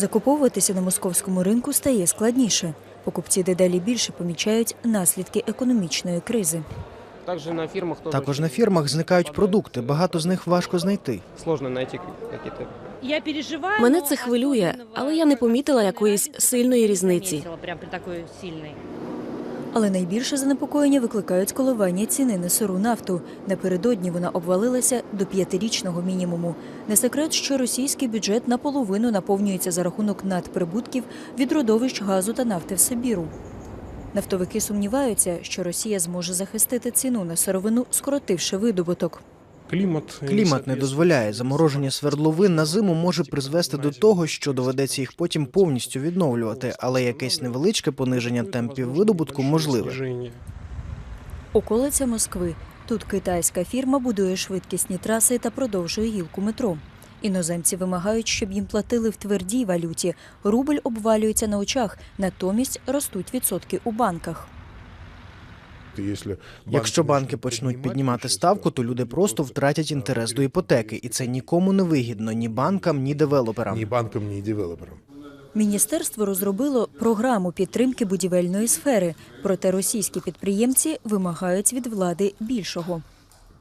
Закуповуватися на московському ринку стає складніше. Покупці дедалі більше помічають наслідки економічної кризи. Также на фирмах тоже Також на фірмах зникають продукти, багато з них важко знайти. сложно найти какие-то Я переживаю. Мене це хвилює, але я не помітила якоїсь сильної різниці. Але найбільше занепокоєння викликають коливання ціни на сиру нафту. Напередодні вона обвалилася до п'ятирічного мінімуму. Не секрет, що російський бюджет наполовину наповнюється за рахунок надприбутків від родовищ газу та нафти в Сибіру. Нафтовики сумніваються, що Росія зможе захистити ціну на сировину, скоротивши видобуток. Клімат, Клімат не дозволяє. Замороження свердловин на зиму може призвести до того, що доведеться їх потім повністю відновлювати, але якесь невеличке пониження темпів видобутку можливе. Околиця Москви. Тут китайська фірма будує швидкісні траси та продовжує гілку метро. Іноземці вимагають, щоб їм платили в твердій валюті. Рубль обвалюється на очах, натомість ростуть відсотки у банках. Якщо банки почнуть піднімати ставку, то люди просто втратять інтерес до іпотеки, і це нікому не вигідно ні банкам, ні девелоперам. ні банкам, ні девелоперам. Міністерство розробило програму підтримки будівельної сфери, проте російські підприємці вимагають від влади більшого.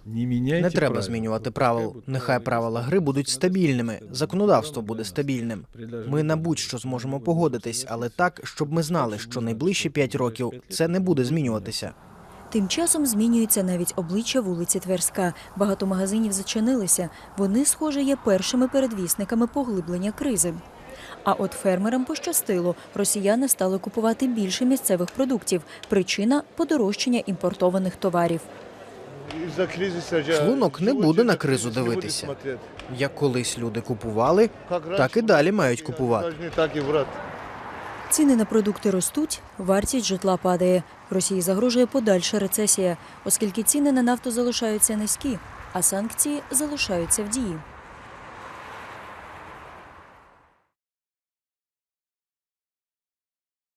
Не треба змінювати правил. Нехай правила гри будуть стабільними, законодавство буде стабільним. Ми на будь-що зможемо погодитись, але так, щоб ми знали, що найближчі п'ять років це не буде змінюватися. Тим часом змінюється навіть обличчя вулиці Тверська. Багато магазинів зачинилися. Вони, схоже, є першими передвісниками поглиблення кризи. А от фермерам пощастило. Росіяни стали купувати більше місцевих продуктів. Причина подорожчання імпортованих товарів. Шлунок не буде на кризу дивитися. Як колись люди купували, так і далі мають купувати. Ціни на продукти ростуть, вартість житла падає. Росії загрожує подальша рецесія, оскільки ціни на нафту залишаються низькі, а санкції залишаються в дії.